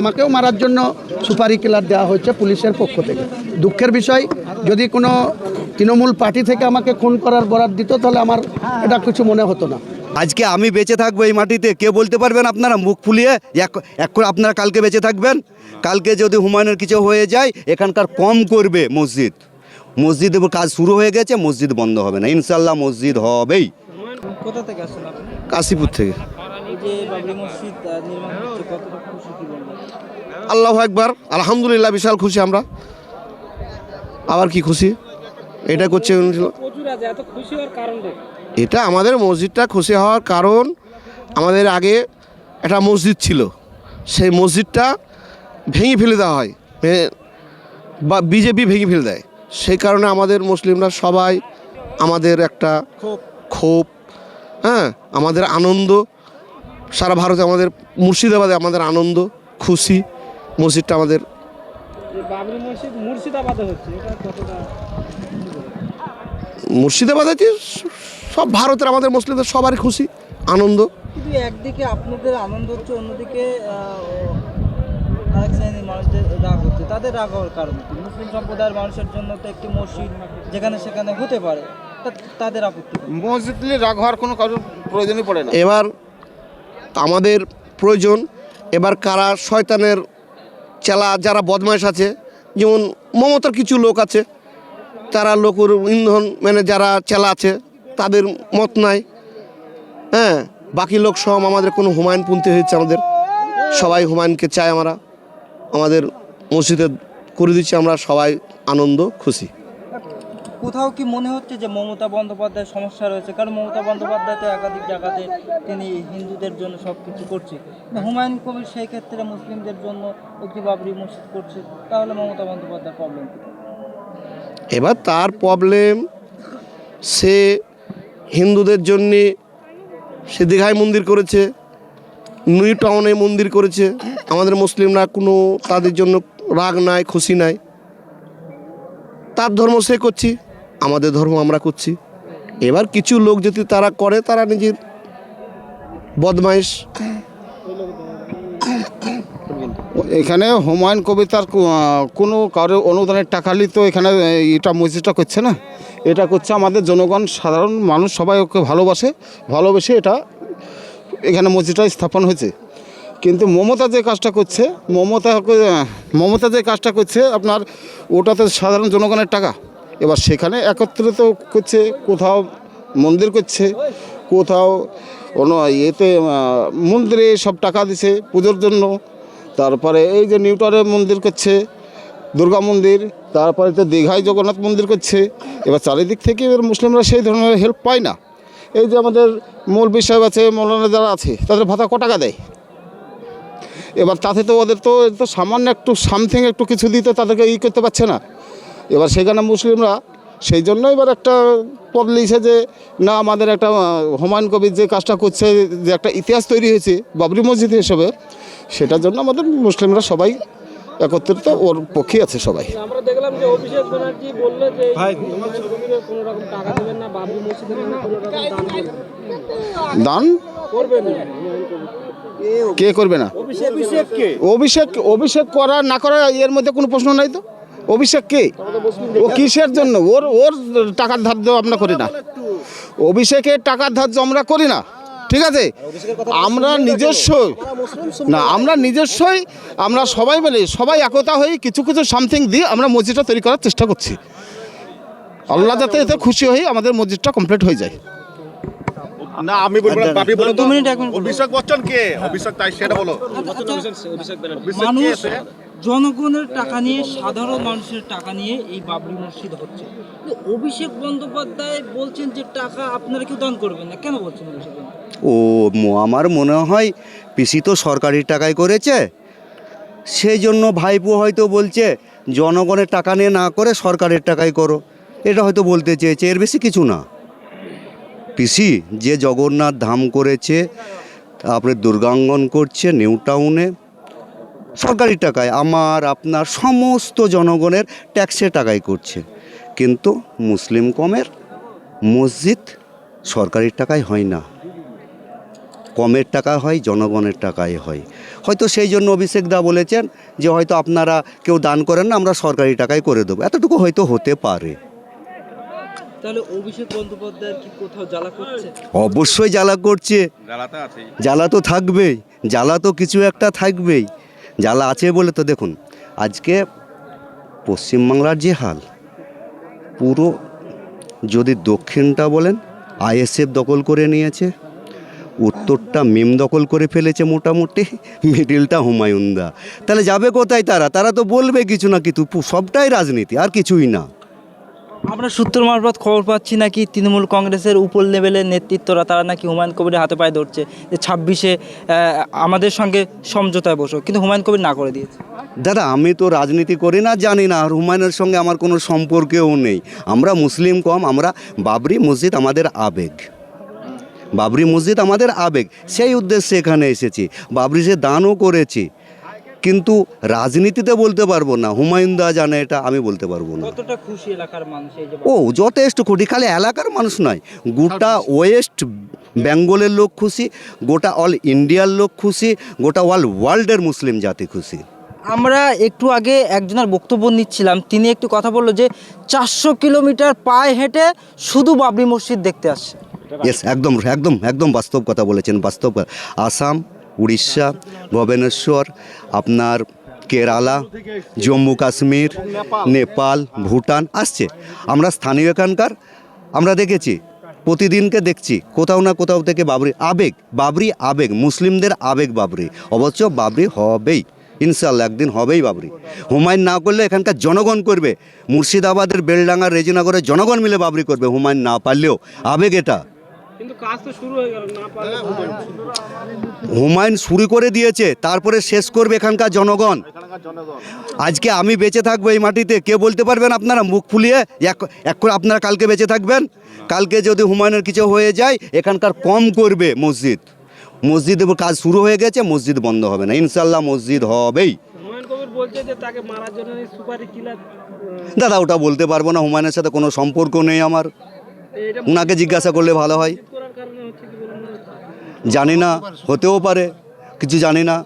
আমাকেও মারার জন্য সুপারি কিলার দেওয়া হয়েছে পুলিশের পক্ষ থেকে। দুঃখের বিষয় যদি কোনো তৃণমূল পার্টি থেকে আমাকে খুন করার বরাদ দিত তাহলে আমার এটা কিছু মনে হতো না। আজকে আমি বেঁচে থাকব এই মাটিতে কে বলতে পারবেন আপনারা? মুখ ফুলিয়ে এক এক করে আপনারা কালকে বেঁচে থাকবেন? কালকে যদি হুমায়ুনের কিছু হয়ে যায় এখানকার কম করবে মসজিদ। মসজিদ কাজ শুরু হয়ে গেছে মসজিদ বন্ধ হবে না। ইনশাল্লাহ মসজিদ হবেই। কোথা থেকে কাশীপুর থেকে। যে বাবরি মসজিদ নির্মাণ হচ্ছে কতটা খুশি কি বলবেন? আল্লাহ একবার আলহামদুলিল্লাহ বিশাল খুশি আমরা। আবার কি খুশি? এটা করছে এটা আমাদের মসজিদটা খুশি হওয়ার কারণ আমাদের আগে একটা মসজিদ ছিল। সেই মসজিদটা ভেঙে ফেলে দেওয়া হয়। বা বিজেপি ভেঙে ফেলে দেয়। সেই কারণে আমাদের মুসলিমরা সবাই আমাদের একটা ক্ষোভ হ্যাঁ আমাদের আনন্দ সারা ভারতে আমাদের মুর্শিদাবাদে আমাদের আনন্দ খুশি মসজিদটা আমাদের। বাবরি মসজিদ মুর্শিদাবাদে হচ্ছে এটা মুর্শিদাবাদে যে সব ভারতের আমাদের মুসলিমদের সবারই খুশি আনন্দ। কিন্তু একদিকে আপনাদের আনন্দ হচ্ছে অন্যদিকে আরেক শ্রেণির মানুষদের রাগ হচ্ছে। তাদের রাগ হওয়ার কারণ মুসলিম সম্প্রদায়ের মানুষের জন্য তো একটি মসজিদ যেখানে সেখানে হতে পারে। তা- তাদের আপত্তি মসজিদ নিয়ে রাগ হওয়ার কোনো কারোর প্রয়োজনই পড়ে না। এবার আমাদের প্রয়োজন। এবার কারা শয়তানের চেলা, যারা বদমাইশ আছে, যেমন মমতার কিছু লোক আছে, তারা লোকের ইন্ধন মানে যারা চেলা আছে, তাদের মত নাই। হ্যাঁ বাকি লোক সব আমাদের কোনো হুমায়ুনপন্থী হয়েছে আমাদের। সবাই হুমায়ুনকে চাই আমরা। আমাদের মসজিদে করে দিচ্ছি আমরা সবাই আনন্দ, খুশি। কোথাও কি মনে হচ্ছে যে মমতা বন্দ্যোপাধ্যায়ের সমস্যা রয়েছে? কারণ মমতা বন্দ্যোপাধ্যায় তো একাধিক জায়গাতে তিনি হিন্দুদের জন্য সব কিছু করছে হুমায়ুন কবির সেই ক্ষেত্রে মুসলিমদের জন্য একটি বাবরি মসজিদ করছে, তাহলে মমতা বন্দ্যোপাধ্যায়ের প্রবলেম এবার তার প্রবলেম সে হিন্দুদের জন্যে সে দীঘায় মন্দির করেছে নিউ টাউনে মন্দির করেছে। আমাদের মুসলিমরা কোনো তাদের জন্য রাগ নাই, খুশি নাই। তার ধর্ম সে করছি। আমাদের ধর্ম আমরা করছি। এবার কিছু লোক যদি তারা করে, তারা নিজের বদমাইশ। এখানে হুমায়ুন কবিতার কোনো কারও অনুদানের টাকা তো এখানে এটা মসজিদটা করছে না। এটা করছে আমাদের জনগণ, সাধারণ মানুষ সবাই ওকে ভালোবাসে, ভালোবেসে এটা এখানে মসজিদটা স্থাপন হয়েছে। কিন্তু মমতা যে কাজটা করছে, মমতা মমতা যে কাজটা করছে, আপনার ওটাতে সাধারণ জনগণের টাকা। এবার সেখানে একত্রিত করছে, কোথাও মন্দির করছে, কোথাও কোনো ইয়েতে মন্দিরে সব টাকা দিছে পুজোর জন্য। তারপরে এই যে নিউটনে মন্দির করছে, দুর্গা মন্দির, তারপরে তো দীঘায় জগন্নাথ মন্দির করছে। এবার চারিদিক থেকে এবার মুসলিমরা সেই ধরনের হেল্প পায় না। এই যে আমাদের মূল বিষয় আছে, মৌলানা যারা আছে, তাদের ভাতা ক টাকা দেয়? এবার তাতে তো ওদের তো সামান্য একটু সামথিং একটু কিছু দিতে তাদেরকে ই করতে পারছে না। এবার সেখানে মুসলিমরা সেই জন্য এবার একটা পদ লিখছে যে না আমাদের একটা হুমায়ুন কবির যে কাজটা করছে যে একটা ইতিহাস তৈরি হয়েছে বাবরি মসজিদ হিসেবে সেটার জন্য আমাদের মুসলিমরা সবাই একত্রিত ওর পক্ষে আছে সবাই। আমরা দেখলাম যে অভিষেক ব্যানার্জি বলল যে কোনো রকম টাকা দেবেন না বাবরি মসজিদের কোনো রকম দান দান? করবেন কে করবে না? অভিষেক অভিষেক অভিষেক অভিষেক করা না করা এর মধ্যে কোনো প্রশ্ন নাই তো? অভিষেক কে? ও কিসের জন্য? ওর ওর টাকার ধার্য আমরা করি না। অভিষেকের টাকার ধার্য আমরা করি না। ঠিক আছে? আমরা নিজস্ব না আমরা নিজস্বই আমরা সবাই মিলে সবাই একতা হয়ে কিছু কিছু সামথিং দিয়ে আমরা মসজিদটা তৈরি করার চেষ্টা করছি। আল্লাহ যাতে এতে খুশি হয়ে আমাদের মসজিদটা কমপ্লিট হয়ে যায়। না আমি বলব না বলো তো। অভিষেক বচ্চন কে? অভিষেক তাই সেটা বলো। অভিষেক মানুষ কে সে? জনগণের টাকা নিয়ে, সাধারণ মানুষের টাকা নিয়ে এই বাবরি মসজিদ হচ্ছে। অভিষেক বন্দ্যোপাধ্যায় বলছেন যে টাকা আপনারা কেউ দান করবেন না। কেন বলছেন অভিষেক ও আমার মনে হয় পিসি তো সরকারি টাকায় করেছে। সেই জন্য ভাইপো হয়তো বলছে, জনগণের টাকা নিয়ে না করে সরকারের টাকায় করো। এটা হয়তো বলতে চেয়েছে, এর বেশি কিছু না। পিসি, যে জগন্নাথ ধাম করেছে, তারপরে দুর্গাঙ্গন করছে, নিউ টাউনে। সরকারি টাকায় আমার আপনার সমস্ত জনগণের ট্যাক্সের টাকায় করছে। কিন্তু মুসলিম কমের মসজিদ সরকারি টাকায় হয় না। কমের টাকা হয় জনগণের টাকায় হয়। হয়তো সেই জন্য অভিষেক দা বলেছেন যে হয়তো আপনারা কেউ দান করেন না আমরা সরকারি টাকায় করে দেবো। এতটুকু হয়তো হতে পারে। তাহলে অভিষেক বন্দ্যোপাধ্যায়ের কি কোথাও জ্বালা করছে? অবশ্যই জ্বালা করছে। জ্বালা তো থাকবেই। জ্বালা তো কিছু একটা থাকবেই। জ্বালা আছে বলে তো দেখুন। আজকে পশ্চিমবাংলার যে হাল, পুরো যদি দক্ষিণটা বলেন, আইএসএফ দখল করে নিয়েছে, উত্তরটা মিম দখল করে ফেলেছে মোটামুটি, মিডিলটা হুমায়ুনদা। তাহলে যাবে কোথায় তারা? তারা তো বলবে কিছু না কিছু, সবটাই রাজনীতি, আর কিছুই না। আমরা সূত্র মারফত খবর পাচ্ছি নাকি তৃণমূল কংগ্রেসের উপর লেভেলের নেতৃত্বরা, তারা নাকি হুমায়ুন কবিরের হাতে পায়ে ধরছে যে ছাব্বিশে আমাদের সঙ্গে সমঝোতায় বসো, কিন্তু হুমায়ুন কবির না করে দিয়েছে। দাদা, আমি তো রাজনীতি করি না, জানি না, আর হুমায়ুনের সঙ্গে আমার কোনো সম্পর্কেও নেই। আমরা মুসলিম কম, আমরা বাবরি মসজিদ আমাদের আবেগ। বাবরি মসজিদ আমাদের আবেগ, সেই উদ্দেশ্যে এখানে এসেছি। বাবরি সে দানও করেছি কিন্তু রাজনীতিতে বলতে পারব না। হুমায়ুন দা জানে এটা আমি বলতে পারব না। ও যথেষ্ট খুশি খালি এলাকার মানুষ নয় গোটা ওয়েস্ট বেঙ্গলের লোক খুশি গোটা অল ইন্ডিয়ার লোক খুশি গোটা অল ওয়ার্ল্ডের মুসলিম জাতি খুশি। আমরা একটু আগে একজনের বক্তব্য নিচ্ছিলাম তিনি একটু কথা বলল যে চারশো কিলোমিটার পায়ে হেঁটে শুধু বাবরি মসজিদ দেখতে আসছে। একদম একদম একদম বাস্তব কথা বলেছেন বাস্তব আসাম উড়িষ্যা, ভুবনেশ্বর, আপনার কেরালা, জম্মু কাশ্মীর, নেপাল, ভুটান, আসছে। আমরা স্থানীয় এখানকার, আমরা দেখেছি, প্রতিদিনকে দেখছি, কোথাও না কোথাও থেকে বাবরি, আবেগ বাবরি আবেগ, মুসলিমদের আবেগ বাবরি, অবশ্য বাবরি হবেই ইনশাল্লাহ একদিন হবেই বাবরি। হুমায়ুন না করলে এখানকার জনগণ করবে, মুর্শিদাবাদের বেলডাঙ্গার রেজিনগরের জনগণ মিলে বাবরি করবে, হুমায়ুন না পারলেও, আবেগ এটা। হুমায়ুন শুরু করে দিয়েছে তারপরে শেষ করবে এখানকার জনগণ। আজকে আমি বেঁচে থাকব এই মাটিতে কে বলতে পারবেন আপনারা? মুখ ফুলিয়ে এক এক করে আপনারা কালকে বেঁচে থাকবেন। কালকে যদি হুমায়ুনের কিছু হয়ে যায় এখানকার কম করবে মসজিদ। মসজিদের কাজ শুরু হয়ে গেছে মসজিদ বন্ধ হবে না। ইনশাল্লাহ মসজিদ হবেই। দাদা ওটা বলতে পারব না। হুমায়ুনের সাথে কোনো সম্পর্ক নেই আমার। ওনাকে জিজ্ঞাসা করলে ভালো হয়। জানি না হতেও পারে কিছু জানি না।